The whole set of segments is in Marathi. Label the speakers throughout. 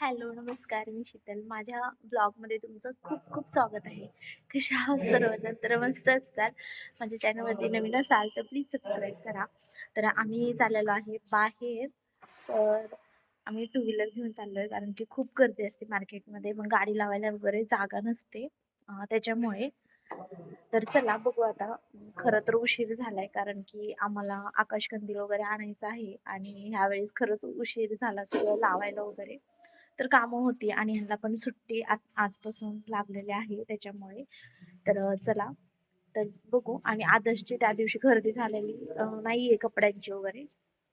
Speaker 1: हॅलो नमस्कार मी शीतल. माझ्या ब्लॉगमध्ये तुमचं खूप खूप स्वागत आहे. कशा आहात सर्वजण? तर मस्त असतात. माझ्या चॅनलवरती नवीन असाल तर प्लीज सबस्क्राईब करा. तर आम्ही चाललेलो आहे बाहेर. तर आम्ही टू व्हीलर घेऊन चाललो आहे कारण की खूप गर्दी असते मार्केटमध्ये. मग गाडी लावायला वगैरे जागा नसते. त्याच्यामुळे. तर चला बघू आता. खरं तर उशीर झालाय कारण की आम्हाला आकाशकंदील वगैरे आणायचं आहे. आणि ह्यावेळेस खरंच उशीर झाला सगळं लावायला वगैरे. तर कामं होती आणि ह्यांना पण सुट्टी आ आजपासून लागलेली आहे त्याच्यामुळे. तर चला तर बघू. आणि आदर्शची त्या दिवशी खरेदी झालेली नाही आहे कपड्यांची वगैरे.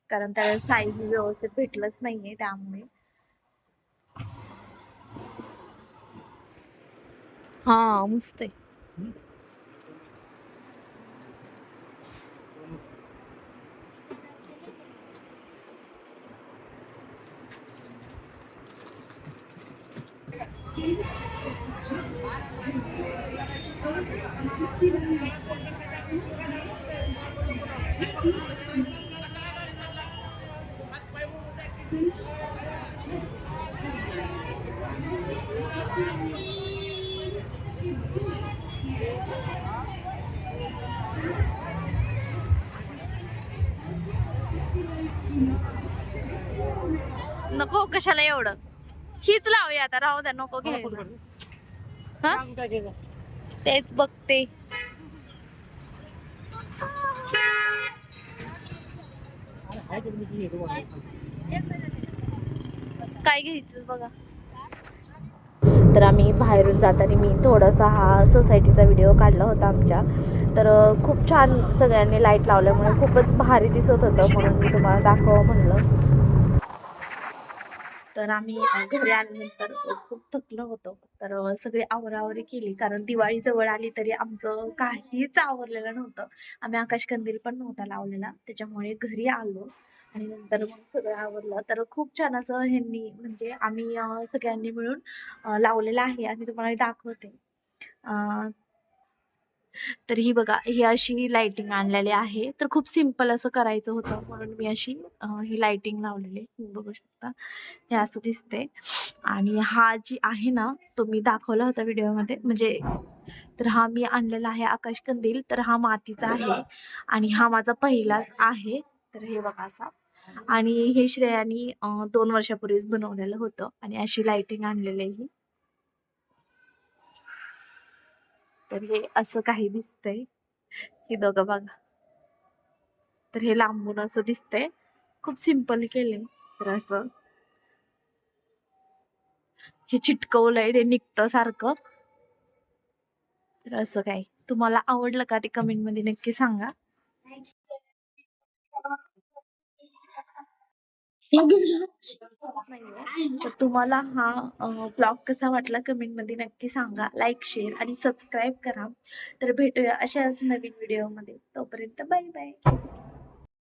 Speaker 1: कारण त्यावेळेस साईज व्यवस्थित भेटलंच नाही आहे त्यामुळे. हा मस्त आहे. नको कशाला एवढं हीच लावूया आता. राहू द्या नको घे हा? तेच बघते. काय घ्यायचं बघा. तर आम्ही बाहेरून जाताना मी थोडासा हा सोसायटीचा व्हिडिओ काढला होता आमच्या. तर खूप छान सगळ्यांनी लाइट लावल्यामुळे खूपच भारी दिसत होतं म्हणून मी तुम्हाला दाखवा म्हणलं. तर आम्ही घरी आल्यानंतर खूप थकलो होतो. तर सगळी आवरावरी केली. कारण दिवाळी जवळ आली तरी आमचं काहीच आवरलेलं नव्हतं. आम्ही आकाशकंदील पण नव्हता लावलेला. त्याच्यामुळे घरी आलो आणि नंतर मग सगळं आवरलं. तर खूप छान असं ह्यांनी म्हणजे आम्ही सगळ्यांनी मिळून लावलेलं आहे. आणि तुम्हाला दाखवते. तर ही बघा ही अशी लाइटिंग आणलेली आहे. तर खूप सिंपल असं करायचं होतं म्हणून मी अशी ही लाइटिंग लावलेली आहे. बघू शकता. हे असं दिसते आणि हा जी आहे ना तो मी दाखवला होता व्हिडिओमध्ये. म्हणजे तर हा मी आणलेला आहे आकाशकंदील तर हा मातीचा आहे. आणि हा माझा पहिलाच आहे. तर हे बघा असा. आणि हे श्रेयानी दोन वर्षापूर्वीच बनवलेलं होतं. आणि अशी लाइटिंग आणलेली आहे ही. तर हे असं काही दिसतंय. हे दोघं बघा. तर हे लांबून असं दिसतंय. खूप सिंपल केले तर असं. हे चिटकवलंय ते निघतं सारखं. तर असं काय तुम्हाला आवडलं का ते कमेंटमध्ये नक्की सांगा. नाहीये. तर तुम्हाला हा ब्लॉग कसा वाटला कमेंटमध्ये नक्की सांगा. लाईक शेअर आणि सबस्क्राईब करा. तर भेटूया अशाच नवीन व्हिडिओमध्ये तोपर्यंत बाय बाय